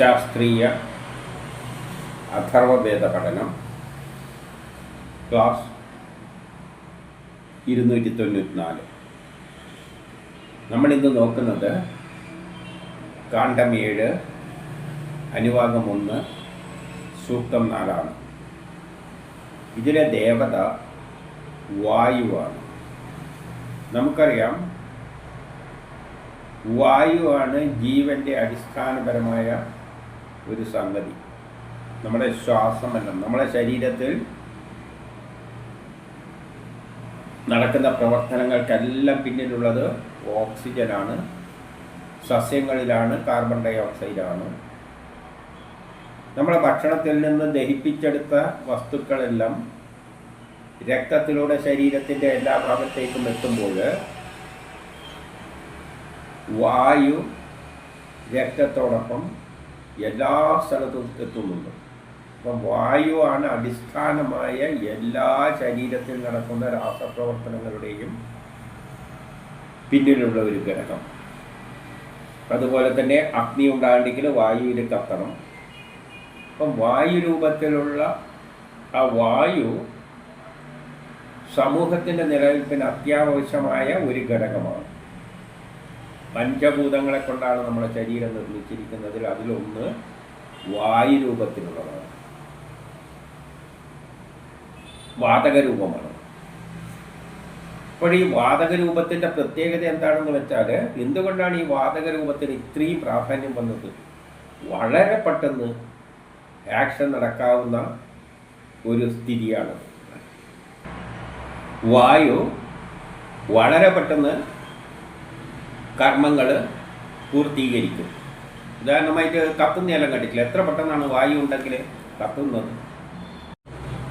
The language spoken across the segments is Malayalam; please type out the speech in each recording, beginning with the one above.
ശാസ്ത്രീയ അഥർവവേദ പഠനം ക്ലാസ് ഇരുന്നൂറ്റി തൊണ്ണൂറ്റിനാല് നമ്മളിന്ന് നോക്കുന്നത് കാണ്ഡം ഏഴ് അനുവാദം ഒന്ന് സൂക്തം നാലാണ്. ഇതിലെ ദേവത വായുവാണ്. നമുക്കറിയാം വായുവാണ് ജീവന്റെ അടിസ്ഥാനപരമായ ഒരു സംഗതി. നമ്മുടെ ശ്വാസം എല്ലാം നമ്മുടെ ശരീരത്തിൽ നടക്കുന്ന പ്രവർത്തനങ്ങൾക്കെല്ലാം പിന്നിലുള്ളത് ഓക്സിജനാണ്. സസ്യങ്ങളിലാണ് കാർബൺ ഡൈ ഓക്സൈഡാണ് നമ്മുടെ ഭക്ഷണത്തിൽ നിന്ന് ദഹിപ്പിച്ചെടുത്ത വസ്തുക്കളെല്ലാം രക്തത്തിലൂടെ ശരീരത്തിന്റെ എല്ലാ ഭാഗത്തേക്കും എത്തുമ്പോൾ വായു രക്തത്തോടൊപ്പം എല്ലാ സ്ഥലത്തും എത്തുന്നുണ്ട്. അപ്പം വായുവാണ് അടിസ്ഥാനമായ എല്ലാ ശരീരത്തിൽ നടക്കുന്ന രാസപ്രവർത്തനങ്ങളുടെയും പിന്നിലുള്ള ഒരു ഘടകം. അതുപോലെ തന്നെ അഗ്നി ഉണ്ടാകണമെങ്കിൽ വായുവിൽ കത്തണം. അപ്പം വായു രൂപത്തിലുള്ള ആ വായു സമൂഹത്തിന്റെ നിലനിൽപ്പിന് അത്യാവശ്യമായ ഒരു ഘടകമാണ്. പഞ്ചഭൂതങ്ങളെ കൊണ്ടാണ് നമ്മുടെ ശരീരം നിർമ്മിച്ചിരിക്കുന്നതിൽ അതിലൊന്ന് വായു രൂപത്തിലുള്ളതാണ്. വാതകരൂപമാണ്. അപ്പോഴീ ഈ വാതക രൂപത്തിന്റെ പ്രത്യേകത എന്താണെന്ന് വെച്ചാൽ എന്തുകൊണ്ടാണ് ഈ വാതകരൂപത്തിന് ഇത്രയും പ്രാധാന്യം വന്നത്? വളരെ പെട്ടെന്ന് ആക്ഷൻ നടക്കാവുന്ന ഒരു സ്ഥിതിയാണ്. വായു വളരെ പെട്ടെന്ന് കർമ്മങ്ങൾ പൂർത്തീകരിക്കും. ഉദാഹരണമായിട്ട് കത്തുന്ന എല്ലാം കണ്ടിട്ടില്ല? എത്ര പെട്ടെന്നാണ് വായു ഉണ്ടെങ്കിൽ കത്തുന്നത്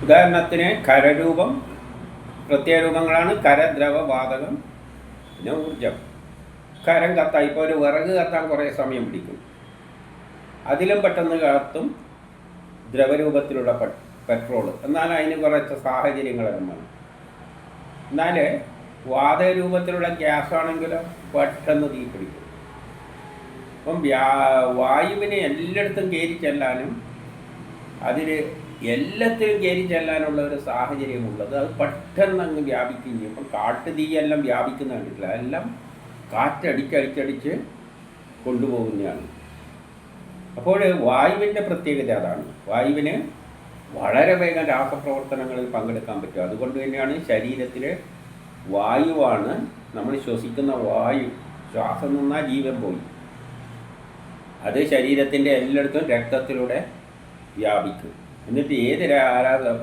ഉദാഹരണത്തിന് കരരൂപം പ്രത്യേകരൂപങ്ങളാണ് കരദ്രവ വാതകം പിന്നെ ഊർജം കരം കത്താൻ ഇപ്പോൾ ഒരു വിറക് കത്താൻ കുറേ സമയം പിടിക്കും. അതിലും പെട്ടെന്ന് കത്തും ദ്രവരൂപത്തിലുള്ള പെട്രോൾ എന്നാൽ അതിന് കുറച്ച് സാഹചര്യങ്ങളെല്ലാം എന്നാൽ വാതക രൂപത്തിലുള്ള ഗ്യാസ് ആണെങ്കിലോ പെട്ടെന്ന് തീ പിടിക്കും. അപ്പം വ്യാ വായുവിനെ എല്ലായിടത്തും കയറി ചെല്ലാനും അതിന് എല്ലാത്തിലും കയറി ചെല്ലാനുള്ള ഒരു സാഹചര്യമുള്ളത്. അത് പെട്ടെന്ന് അങ്ങ് വ്യാപിക്കുകയും ചെയ്യും. അപ്പം കാട്ടുതീയെല്ലാം വ്യാപിക്കുന്ന കണ്ടിട്ടില്ല. അതെല്ലാം കാറ്റടിച്ചടിച്ചടിച്ച് കൊണ്ടുപോകുന്നതാണ്. അപ്പോൾ വായുവിന്റെ പ്രത്യേകത അതാണ്. വായുവിന് വളരെ വേഗം രാസപ്രവർത്തനങ്ങളിൽ പങ്കെടുക്കാൻ പറ്റും. അതുകൊണ്ട് തന്നെയാണ് ശരീരത്തിലെ വായുവാണ് നമ്മൾ ശ്വസിക്കുന്ന വായു. ശ്വാസം നിന്നാൽ ജീവൻ പോയി. അത് ശരീരത്തിന്റെ എല്ലായിടത്തും രക്തത്തിലൂടെ വ്യാപിക്കും. എന്നിട്ട് ഏത്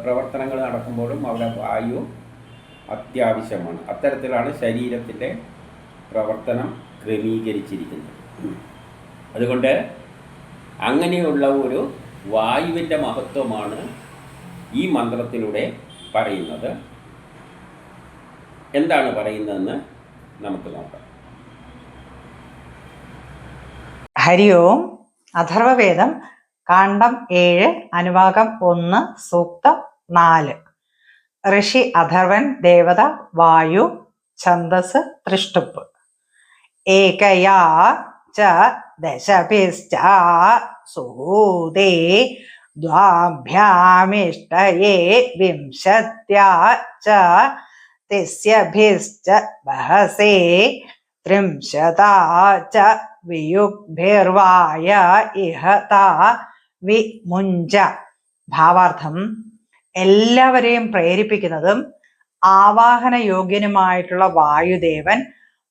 പ്രവർത്തനങ്ങൾ നടക്കുമ്പോഴും അവിടെ വായു അത്യാവശ്യമാണ്. അത്തരത്തിലാണ് ശരീരത്തിന്റെ പ്രവർത്തനം ക്രമീകരിച്ചിരിക്കുന്നത്. അതുകൊണ്ട് അങ്ങനെയുള്ള ഒരു വായുവിന്റെ മഹത്വമാണ് ഈ മന്ത്രത്തിലൂടെ പറയുന്നത്. എന്താണ് പറയുന്നതെന്ന് നമുക്ക് നോക്കാം. ഹരി ഓം അഥർവവേദം കാണ്ഡം ഏഴ് അനുവാകം ഒന്ന് സൂക്തം നാല്. ഋഷി അഥർവൻ ദേവത വായു ഛന്ദസ് തൃഷ്ടുപ്പ് ഏകയാ ച ദശഭിശ്ച വിംശത്യാ ച തിസ്യഭിശ്ച ബഹസേ ത്രിംശതാ ച വിയുഗ്ഭിർവായ ഇഹത വിമുഞ്ച ഭാവാർത്ഥം എല്ലാവരെയും പ്രേരിപ്പിക്കുന്നതും ആവാഹന യോഗ്യനുമായിട്ടുള്ള വായുദേവൻ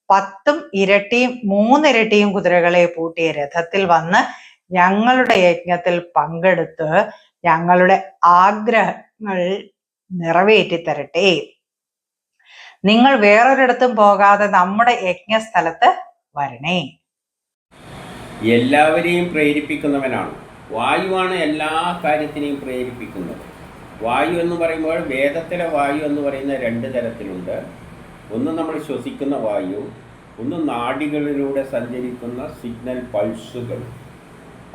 പത്തും ഇരട്ടിയും മൂന്നിരട്ടിയും കുതിരകളെ പൂട്ടിയ രഥത്തിൽ വന്ന് ഞങ്ങളുടെ യജ്ഞത്തിൽ പങ്കെടുത്ത് ഞങ്ങളുടെ ആഗ്രഹങ്ങൾ നിറവേറ്റി തരട്ടെ നിങ്ങൾ വേറൊരിടത്തും പോകാതെ നമ്മുടെ യജ്ഞസ്ഥലത്ത് വരണേ. എല്ലാവരെയും പ്രേരിപ്പിക്കുന്നവനാണ്. വായുവാണ് എല്ലാ കാര്യത്തിനെയും പ്രേരിപ്പിക്കുന്നത്. വായു എന്ന് പറയുമ്പോൾ വേദത്തിലെ വായു എന്ന് പറയുന്ന രണ്ട് തരത്തിലുണ്ട്. ഒന്ന് നമ്മൾ ശ്വസിക്കുന്ന വായു ഒന്ന് നാടികളിലൂടെ സഞ്ചരിക്കുന്ന സിഗ്നൽ പൾസുകൾ.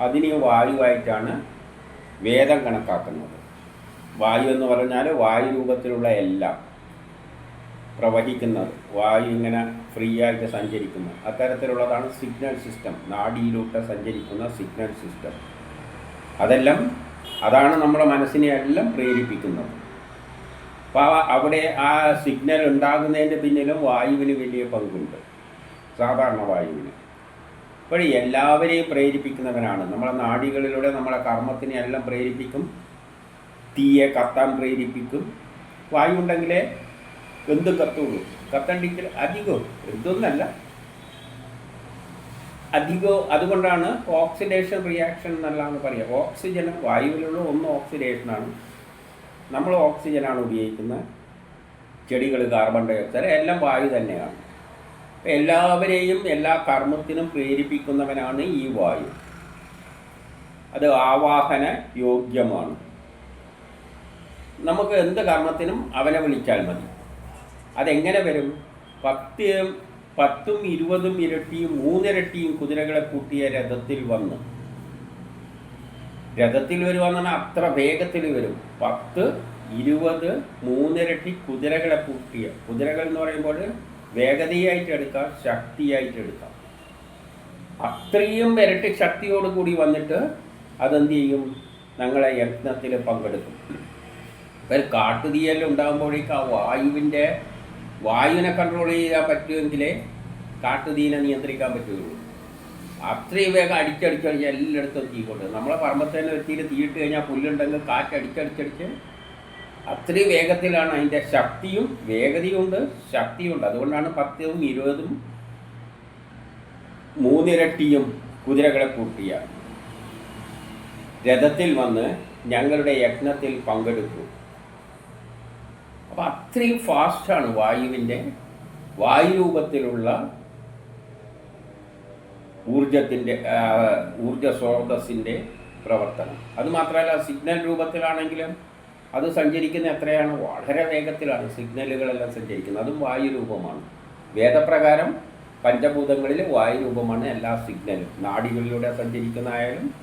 അതിനെ വായുവായിട്ടാണ് വേദം കണക്കാക്കുന്നത്. വായു എന്ന് പറഞ്ഞാൽ വായു രൂപത്തിലുള്ള എല്ലാം. പ്രവഹിക്കുന്നത് വായു ഇങ്ങനെ ഫ്രീ ആയിട്ട് സഞ്ചരിക്കുന്നു അത്തരത്തിലുള്ളതാണ് സിഗ്നൽ സിസ്റ്റം നാഡിയിലൂടെ സഞ്ചരിക്കുന്ന സിഗ്നൽ സിസ്റ്റം അതെല്ലാം അതാണ് നമ്മുടെ മനസ്സിനെ എല്ലാം പ്രേരിപ്പിക്കുന്നത്. അപ്പോൾ അവിടെ ആ സിഗ്നൽ ഉണ്ടാകുന്നതിന്റെ പിന്നിലും വായുവിന് വലിയ പങ്കുണ്ട്. സാധാരണ വായുവിന്. അപ്പോൾ എല്ലാവരെയും പ്രേരിപ്പിക്കുന്നവനാണ്. നമ്മളെ നാടികളിലൂടെ നമ്മളെ കർമ്മത്തിനെ എല്ലാം പ്രേരിപ്പിക്കും. തീയെ കത്താൻ പ്രേരിപ്പിക്കും. വായു ഉണ്ടെങ്കിലേ എന്ത് കത്തുള്ളൂ. കത്തണ്ടിക്കൽ അധികവും എന്തൊന്നല്ല. അധികവും അതുകൊണ്ടാണ് ഓക്സിഡേഷൻ റിയാക്ഷൻ എന്നല്ലാന്ന് പറയുക ഓക്സിജൻ വായുവിലുള്ള ഒന്ന് ഓക്സിഡേഷനാണ് നമ്മൾ ഓക്സിജനാണ് ഉപയോഗിക്കുന്നത്. ചെടികൾ കാർബൺ ഡൈ ഓക്സൈഡ് എല്ലാം വായു തന്നെയാണ്. എല്ലാവരെയും എല്ലാ കർമ്മത്തിനും പ്രേരിപ്പിക്കുന്നവനാണ് ഈ വായു. അത് ആവാഹന യോഗ്യമാണ്. നമുക്ക് എന്ത് കർമ്മത്തിനും അവനെ വിളിച്ചാൽ മതി. അതെങ്ങനെ വരും? പത്ത് പത്തും ഇരുപതും ഇരട്ടിയും മൂന്നിരട്ടിയും കുതിരകളെ കൂട്ടിയ രഥത്തിൽ വന്ന്. രഥത്തിൽ വരുവാന്ന് പറഞ്ഞാൽ അത്ര വേഗത്തിൽ വരും. പത്ത് ഇരുപത് മൂന്നിരട്ടി കുതിരകളെ കൂട്ടിയ കുതിരകൾ എന്ന് പറയുമ്പോൾ വേഗതയായിട്ട് എടുക്കാം ശക്തിയായിട്ട് എടുക്കാം. അത്രയും ഇരട്ടി ശക്തിയോട് കൂടി വന്നിട്ട് അതെന്ത് ചെയ്യും? ഞങ്ങളെ യജ്ഞത്തിൽ പങ്കെടുക്കും. ഒരു കാട്ടുതീയെല്ലാം ഉണ്ടാകുമ്പോഴേക്ക് ആ വായുവിന്റെ വായുവിനെ കൺട്രോൾ ചെയ്യാൻ പറ്റുമെങ്കിലേ കാട്ടുതീനെ നിയന്ത്രിക്കാൻ പറ്റുകയുള്ളൂ. അത്രയും വേഗം അടിച്ചടിച്ച് കഴിഞ്ഞാൽ എല്ലായിടത്തും തീ കൊണ്ട് നമ്മളെ പറമ്പത്തേനെ തീരെ തീയിട്ട് കഴിഞ്ഞാൽ പുല്ലുണ്ടെങ്കിൽ കാറ്റ് അടിച്ചടിച്ചടിച്ച് അത്രയും വേഗത്തിലാണ് അതിന്റെ ശക്തിയും വേഗതയുണ്ട് ശക്തിയുണ്ട് അതുകൊണ്ടാണ് പത്തും ഇരുപതും മൂന്നിരട്ടിയും കുതിരകളെ കൂട്ടിയ. രഥത്തിൽ വന്ന് ഞങ്ങളുടെ യജ്ഞത്തിൽ പങ്കെടുത്തു. അപ്പം അത്രയും ഫാസ്റ്റാണ് വായുവിന്റെ വായുരൂപത്തിലുള്ള ഊർജത്തിന്റെ ഊർജ സ്രോതസ്സിന്റെ പ്രവർത്തനം. അതുമാത്രമല്ല സിഗ്നൽ രൂപത്തിലാണെങ്കിലും അത് സഞ്ചരിക്കുന്ന എത്രയാണ്? വളരെ വേഗത്തിലാണ് സിഗ്നലുകളെല്ലാം സഞ്ചരിക്കുന്നത്. അതും വായുരൂപമാണ്. വേദപ്രകാരം പഞ്ചഭൂതങ്ങളിൽ വായുരൂപമാണ് എല്ലാ സിഗ്നലും. നാടികളിലൂടെ സഞ്ചരിക്കുന്നതായാലും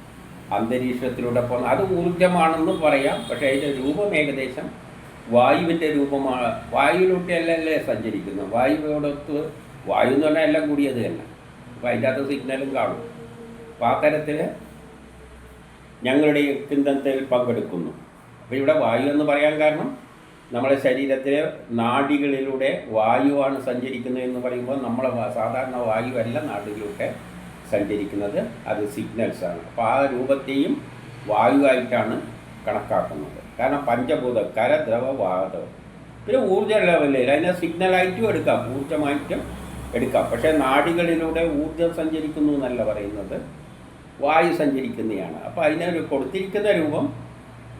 അന്തരീക്ഷത്തിലൂടെ പോകുന്ന അത് ഊർജമാണെന്നും പറയാം. പക്ഷേ അതിന്റെ രൂപം ഏകദേശം വായുവിന്റെ രൂപമാണ് വായുവിലൂട്ടിയല്ലല്ലേ സഞ്ചരിക്കുന്നത്? വായുവിനോടൊത്ത് വായു എന്ന് പറഞ്ഞാൽ എല്ലാം കൂടിയത് തന്നെ. അപ്പോൾ അതിന്റെ അകത്ത് സിഗ്നലും കാണും. അപ്പോൾ ആ തരത്തിൽ ഞങ്ങളുടെ ചിന്തനത്തിൽ പങ്കെടുക്കുന്നു. അപ്പോൾ ഇവിടെ വായു എന്ന് പറയാൻ കാരണം നമ്മുടെ ശരീരത്തിലെ നാഡികളിലൂടെ വായുവാണ് സഞ്ചരിക്കുന്നത് എന്ന് പറയുമ്പോൾ നമ്മളെ സാധാരണ വായുവല്ല നാഡികളിലൂടെ സഞ്ചരിക്കുന്നത്. അത് സിഗ്നൽസാണ്. അപ്പോൾ ആ രൂപത്തെയും വായുവായിട്ടാണ് കണക്കാക്കുന്നത്. കാരണം പഞ്ചഭൂത കരദ്രവ വാതകം പിന്നെ ഊർജ ലെവലിൽ അതിനെ സിഗ്നലായിട്ടും എടുക്കാം ഊർജമായിട്ടും എടുക്കാം. പക്ഷേ നാടികളിലൂടെ ഊർജം സഞ്ചരിക്കുന്നു എന്നല്ല പറയുന്നത്. വായു സഞ്ചരിക്കുന്നതാണ് അപ്പോൾ അതിനെ കൊടുത്തിരിക്കുന്ന രൂപം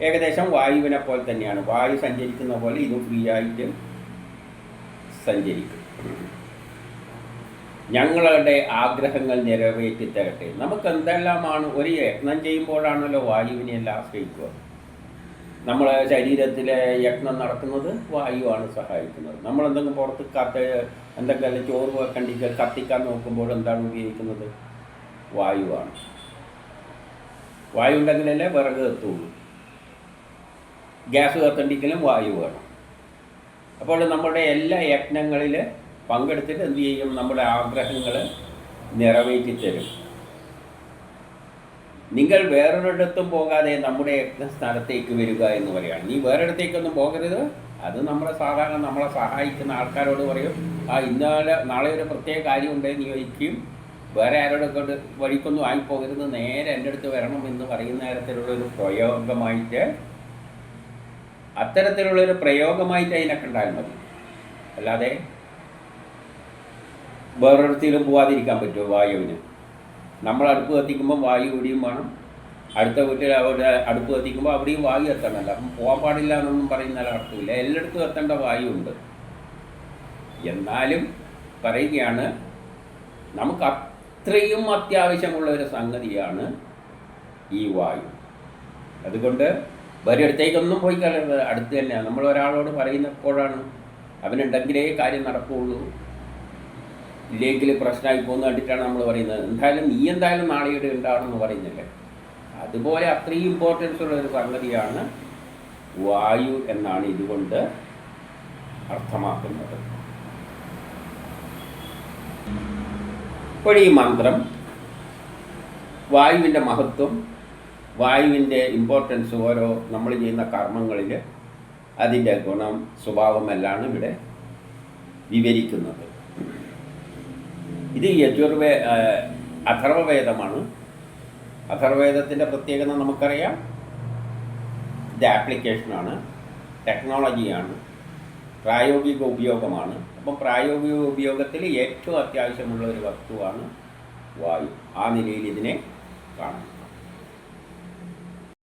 ഏകദേശം വായുവിനെ പോലെ തന്നെയാണ്. വായു സഞ്ചരിക്കുന്ന പോലെ ഇതും ഫ്രീ ആയിട്ട് സഞ്ചരിക്കും. ഞങ്ങളുടെ ആഗ്രഹങ്ങൾ നിറവേറ്റി തരട്ടെ നമുക്ക് എന്തെല്ലാമാണ്? ഒരു യത്നം ചെയ്യുമ്പോഴാണല്ലോ വായുവിനെ എല്ലാം ആശ്രയിക്കുക. നമ്മളെ ശരീരത്തിലെ യജ്ഞം നടക്കുന്നത് വായുവാണ് സഹായിക്കുന്നത്. നമ്മൾ എന്തെങ്കിലും പുറത്ത് കത്ത് എന്തെങ്കിലും ചോറ് വെക്കണ്ടിക്ക കത്തിക്കാൻ നോക്കുമ്പോൾ എന്താണ് ഉപയോഗിക്കുന്നത്? വായുവാണ്. വായു ഉണ്ടെങ്കിലല്ലേ വിറക് എത്തുള്ളൂ ഗ്യാസ് കത്തണ്ടിക്കലും വായു വേണം. അപ്പോൾ നമ്മുടെ എല്ലാ യജ്ഞങ്ങളിൽ പങ്കെടുത്തിട്ട് എന്ത് ചെയ്യും? നമ്മുടെ ആഗ്രഹങ്ങൾ നിറവേറ്റി തരും നിങ്ങൾ വേറൊരിടത്തും പോകാതെ നമ്മുടെ സ്ഥലത്തേക്ക് വരിക എന്ന് പറയുകയാണ്. നീ വേറൊരിടത്തേക്കൊന്നും പോകരുത്. അത് നമ്മളെ സാധാരണ നമ്മളെ സഹായിക്കുന്ന ആൾക്കാരോട് പറയും. ആ ഇന്നാലെ നാളെ ഒരു പ്രത്യേക കാര്യമുണ്ട് നീ ചോദിക്കും. വേറെ ആരോടെ കൊണ്ട് വഴിക്കൊന്നും ആയിപ്പോകരുത്. നേരെ എന്റെ അടുത്ത് വരണം എന്ന് പറയുന്ന തരത്തിലുള്ളൊരു പ്രയോഗമായിട്ട് അത്തരത്തിലുള്ളൊരു പ്രയോഗമായിട്ട് അതിനെ കണ്ടാൽ മതി. അല്ലാതെ വേറൊരിടത്തിലും പോവാതിരിക്കാൻ പറ്റുമോ? വായുവിന്. നമ്മൾ അടുപ്പ് കത്തിക്കുമ്പോൾ വായു ഇവിടെയും വേണം. അടുത്ത വീട്ടിൽ അവിടെ അടുപ്പ് കത്തിക്കുമ്പോൾ അവിടെയും വായു എത്തണമല്ലോ. അപ്പം പോകാൻ പാടില്ല എന്നൊന്നും പറയുന്ന അർത്ഥമില്ല എല്ലായിടത്തും എത്തേണ്ട വായു ഉണ്ട്. എന്നാലും പറയുകയാണ് നമുക്ക് അത്രയും അത്യാവശ്യമുള്ള ഒരു സംഗതിയാണ് ഈ വായു. അതുകൊണ്ട് വേറെ അടുത്തേക്കൊന്നും പോയി കളയരുത് അടുത്ത് തന്നെയാണ്. നമ്മൾ ഒരാളോട് പറയുന്നപ്പോഴാണ് അവനുണ്ടെങ്കിലേ കാര്യം നടക്കുകയുള്ളൂ. ഇല്ലെങ്കിൽ പ്രശ്നമായി പോകുന്ന കണ്ടിട്ടാണ് നമ്മൾ പറയുന്നത്. എന്തായാലും നീ എന്തായാലും നാളെയുടെ ഉണ്ടാവണം എന്ന് പറയുന്നില്ലേ? അതുപോലെ അത്രയും ഇമ്പോർട്ടൻസ് ഉള്ള ഒരു സംഗതിയാണ് വായു എന്നാണ് ഇതുകൊണ്ട് അർത്ഥമാക്കുന്നത്. ഇപ്പോൾ ഈ മന്ത്രം വായുവിന്റെ മഹത്വം വായുവിന്റെ ഇമ്പോർട്ടൻസ് ഓരോ നമ്മൾ ചെയ്യുന്ന കർമ്മങ്ങളിൽ അതിന്റെ ഗുണം സ്വഭാവമെല്ലാം ഇവിടെ വിവരിക്കുന്നത്. ഇത് യജുർവേ അഥർവവേദമാണ്. അഥർവവേദത്തിന്റെ പ്രത്യേകത നമുക്കറിയാം. ഇത് ആപ്ലിക്കേഷനാണ്. ടെക്നോളജിയാണ്. പ്രായോഗിക ഉപയോഗമാണ്. അപ്പം പ്രായോഗിക ഉപയോഗത്തിൽ ഏറ്റവും അത്യാവശ്യമുള്ള ഒരു വസ്തുവാണ് വായു. ആ നിലയിൽ ഇതിനെ കാണും